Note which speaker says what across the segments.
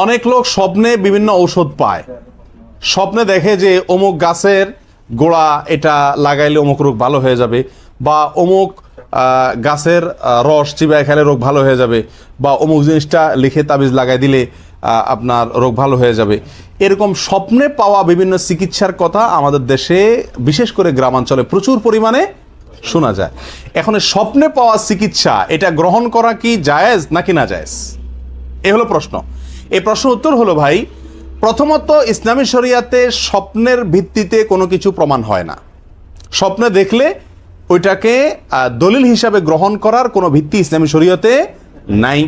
Speaker 1: অনেক লোক স্বপ্নে বিভিন্ন ঔষধ পায়। স্বপ্নে দেখে যে অমুক গাছের গোড়া এটা লাগাইলে অমুক রোগ ভালো হয়ে যাবে বা অমুক গাছের রস চিবায় খেলে রোগ ভালো হয়ে যাবে বা অমুক জিনিসটা লিখে তাবিজ লাগাই দিলে আপনার রোগ ভালো হয়ে যাবে। এরকম স্বপ্নে পাওয়া বিভিন্ন চিকিৎসার কথা আমাদের দেশে, বিশেষ করে গ্রামাঞ্চলে প্রচুর পরিমাণে শোনা যায়। এখন স্বপ্নে পাওয়া চিকিৎসা, এটা গ্রহণ করা কি জায়েজ নাকি না জায়েজ? এ হলো প্রশ্ন। এই প্রশ্ন উত্তর হলো, ভাই, প্রথমত ইসলামী শরিয়াতে স্বপ্নের ভিত্তিতে কোনো কিছু প্রমাণ হয় না। স্বপ্নে দেখলে ওইটাকে দলিল হিসাবে গ্রহণ করার কোনো ভিত্তি ইসলামী শরীয়তে নাই।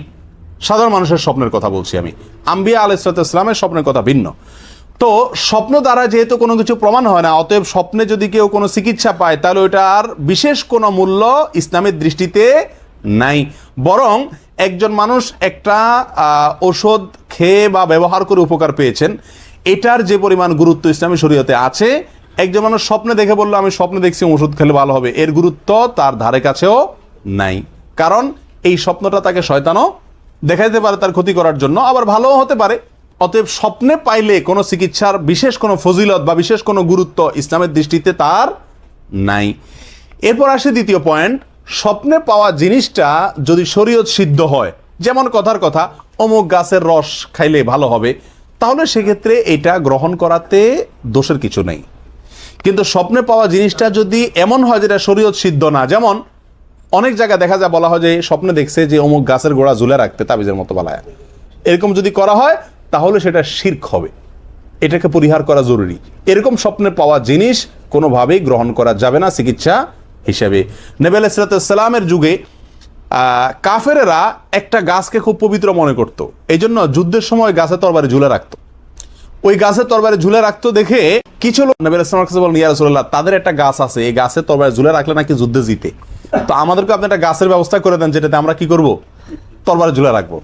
Speaker 1: সাধারণ মানুষের স্বপ্নের কথা বলছি আমি। আম্বিয়া আলাইসালামের স্বপ্নের কথা ভিন্ন। তো স্বপ্ন দ্বারা যেহেতু কোনো কিছু প্রমাণ হয় না, অতএব স্বপ্নে যদি কেউ কোনো চিকিৎসা পায়, তাহলে ওইটার বিশেষ কোনো মূল্য ইসলামের দৃষ্টিতে নাই। বরং একজন মানুষ একটা ওষুধ খেয়ে বা ব্যবহার করে উপকার পেয়েছেন, এটার যে পরিমাণ গুরুত্ব ইসলামী শরীয়তে আছে, একজন মানুষ স্বপ্নে দেখে বলল, আমি স্বপ্নে দেখছি ওষুধ খেলে ভালো হবে। এর গুরুত্ব তার ধারে কাছেও নাই। কারণ এই স্বপ্নটা তাকে শয়তানও দেখা যেতে পারে তার ক্ষতি করার জন্য, আবার ভালোও হতে পারে। অতএব স্বপ্নে পাইলে কোনো চিকিৎসার বিশেষ কোনো ফজিলত বা বিশেষ কোনো গুরুত্ব ইসলামের দৃষ্টিতে তার নাই। এরপর আসে দ্বিতীয় পয়েন্ট স্বপ্নে পাওয়া জিনিসটা যদি শরীয়ত সিদ্ধ হয়, যেমন কথার কথা, অমুক গাছের রস খাইলে ভালো হবে, তাহলে সেক্ষেত্রে এটা গ্রহণ করাতে দোষের কিছু নেই। কিন্তু স্বপ্নে পাওয়া জিনিসটা যদি এমন হয় যেটা শরীয়ত সিদ্ধ না, যেমন অনেক জায়গায় দেখা যায় বলা হয় যে স্বপ্নে দেখছে যে অমুক গাছের গোড়া ঝুলে রাখতে তাবিজের মতো বালায়। এরকম যদি করা হয়, তাহলে সেটা শির্ক হবে। এটাকে পরিহার করা জরুরি। এরকম স্বপ্নে পাওয়া জিনিস কোনোভাবেই গ্রহণ করা যাবে না, চিকিৎসা হিসেবে। নেবেল ইসরাতামের যুগে কাফেরেরা একটা গাছকে খুব পবিত্র মনে করত। এই জন্য যুদ্ধের সময় গাছে তরবারে ঝুলে রাখতো। ওই গাছের তরবারে ঝুলে রাখতো দেখে কিছু লোক নবী ইসলামের কাছে বলেন তাদের একটা গাছ আছে, এই গাছের তরবারে ঝুলে রাখলে নাকি যুদ্ধে জিতে। তো আমাদেরকে আপনি একটা গাছের ব্যবস্থা করে দেন, যেটাতে আমরা কি করব? তরবারে ঝুলে রাখব।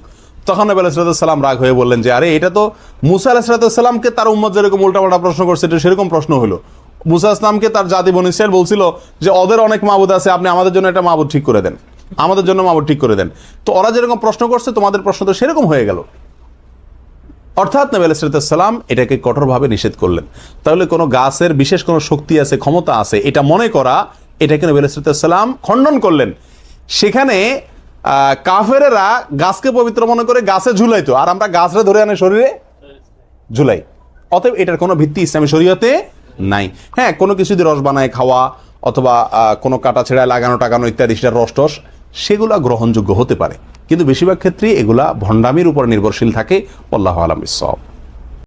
Speaker 1: তখন নবী সালাম রাগ হয়ে বললেন যে, আরে, এটা তো মুসা আলাহিসাল্লামকে তার উম্মত যেরকম উল্টাপাল্টা প্রশ্ন করছে, এটা সেরকম প্রশ্ন হলো। মুসা ইসলামকে তার জাতি বন ইসরায়েল বলছিল যে ওদের অনেক মাবুদ আছে, আপনি আমাদের জন্য একটা মাবুদ ঠিক করে দেন। আমাদের জন্য মাবুদ ঠিক করে দেন। তো ওরা যেরকম প্রশ্ন করছে, তোমাদের প্রশ্ন তো সেরকম হয়ে গেল। অর্থাৎ নবী আলাইসালাম এটাকে কঠোরভাবে নিষেধ করলেন। তাহলে কোনো গাছের বিশেষ কোনো শক্তি আছে, ক্ষমতা আছে, এটা মনে করা, এটাকে নবী আলাইসালাম খণ্ডন করলেন। সেখানে কাফেরেরা গাছকে পবিত্র মনে করে গাছে ঝুলাইতো। আর আমরা গাছরে ধরে আনে শরীরে? ঝুলাই। অতএব এটার কোনো ভিত্তি ইসলামী শরীয়তে নাই। হ্যাঁ কোনো কিছু যদি রস বানায় খাওয়া অথবা কোনো কাটা ছেড়ায় লাগানো টাকানো ইত্যাদি, সেটা রস টস, সেগুলা গ্রহণযোগ্য হতে পারে। কিন্তু বেশিরভাগ ক্ষেত্রেই এগুলা ভণ্ডামির উপর নির্ভরশীল থাকে। আল্লাহ আলম ইসব